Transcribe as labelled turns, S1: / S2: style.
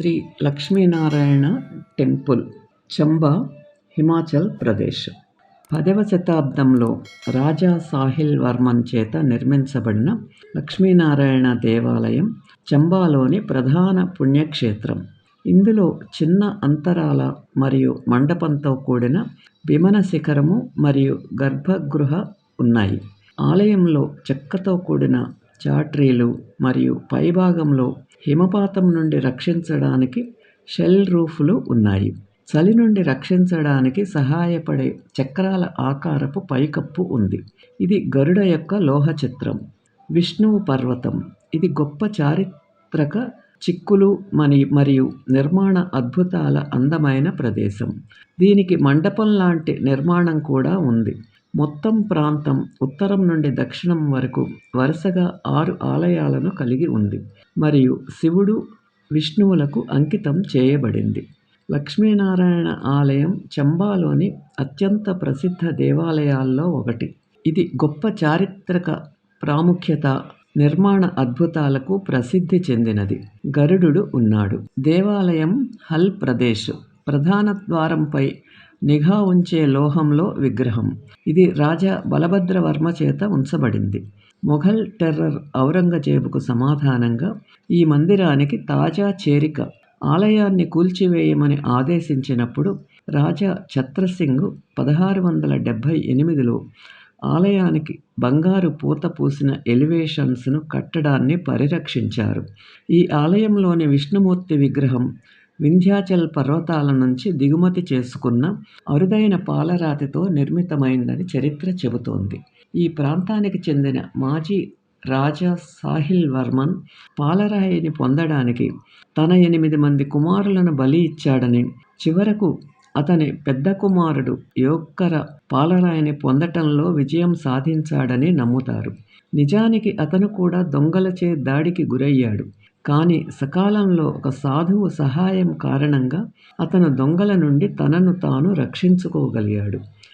S1: Shri Lakshminarayana temple Chamba Himachal Pradesh. పదవ శతాబ్దంలో రాజా సాహిల్ వర్మన్ చేత నిర్మించబడిన లక్ష్మీనారాయణ దేవాలయం చంబాలోని ప్రధాన పుణ్యక్షేత్రం. ఇందులో చిన్న అంతరాల మరియు మండపంతో కూడిన విమన శిఖరము మరియు గర్భగృహ ఉన్నాయి. ఆలయంలో చెక్కతో కూడిన చాట్రీలు మరియు పైభాగంలో హిమపాతం నుండి రక్షించడానికి షెల్ రూఫ్లు ఉన్నాయి. చలి నుండి రక్షించడానికి సహాయపడే చక్రాల ఆకారపు పైకప్పు ఉంది. ఇది గరుడ యొక్క లోహ చిత్రం విష్ణువు పర్వతం. ఇది గొప్ప చారిత్రక చిక్కులు మని మరియు నిర్మాణ అద్భుతాల అందమైన ప్రదేశం. దీనికి మండపం లాంటి నిర్మాణం కూడా ఉంది. మొత్తం ప్రాంతం ఉత్తరం నుండి దక్షిణం వరకు వరుసగా ఆరు ఆలయాలను కలిగి ఉంది. మరియు శివుడు విష్ణువులకు అంకితం చేయబడింది. లక్ష్మీనారాయణ ఆలయం చంబాలోని అత్యంత ప్రసిద్ధ దేవాలయాల్లో ఒకటి. ఇది గొప్ప చారిత్రక ప్రాముఖ్యత నిర్మాణ అద్భుతాలకు ప్రసిద్ధి చెందినది. గరుడు ఉన్నాడు. దేవాలయం హల్ ప్రదేశ్. ప్రధాన ద్వారంపై నిఘా ఉంచే లోహంలో విగ్రహం. ఇది రాజా బలభద్రవర్మ చేత ఉంచబడింది. మొఘల్ టెర్రర్ ఔరంగజేబుకు సమాధానంగా ఈ మందిరానికి తాజా చేరిక ఆలయాన్ని కూల్చివేయమని ఆదేశించినప్పుడు రాజా ఛత్రసింగ్ పదహారు వందల డెబ్భై ఎనిమిదిలో ఆలయానికి బంగారు పూత పూసిన ఎలివేషన్స్ను కట్టడాన్ని పరిరక్షించారు. ఈ ఆలయంలోని విష్ణుమూర్తి విగ్రహం వింధ్యాచల్ పర్వతాల నుంచి దిగుమతి చేసుకున్న అరుదైన పాలరాతితో నిర్మితమైందని చరిత్ర చెబుతోంది. ఈ ప్రాంతానికి చెందిన మాజీ రాజా సాహిల్ వర్మన్ పాలరాయిని పొందడానికి తన ఎనిమిది మంది కుమారులను బలి ఇచ్చాడని చివరకు అతని పెద్ద కుమారుడు యోక్కర పాలరాయిని పొందటంలో విజయం సాధించాడని నమ్ముతారు. నిజానికి అతను కూడా దొంగలచే దాడికి గురయ్యాడు. కానీ సకాలంలో ఒక సాధువు సహాయం కారణంగా అతను దొంగల నుండి తనను తాను రక్షించుకోగలిగాడు.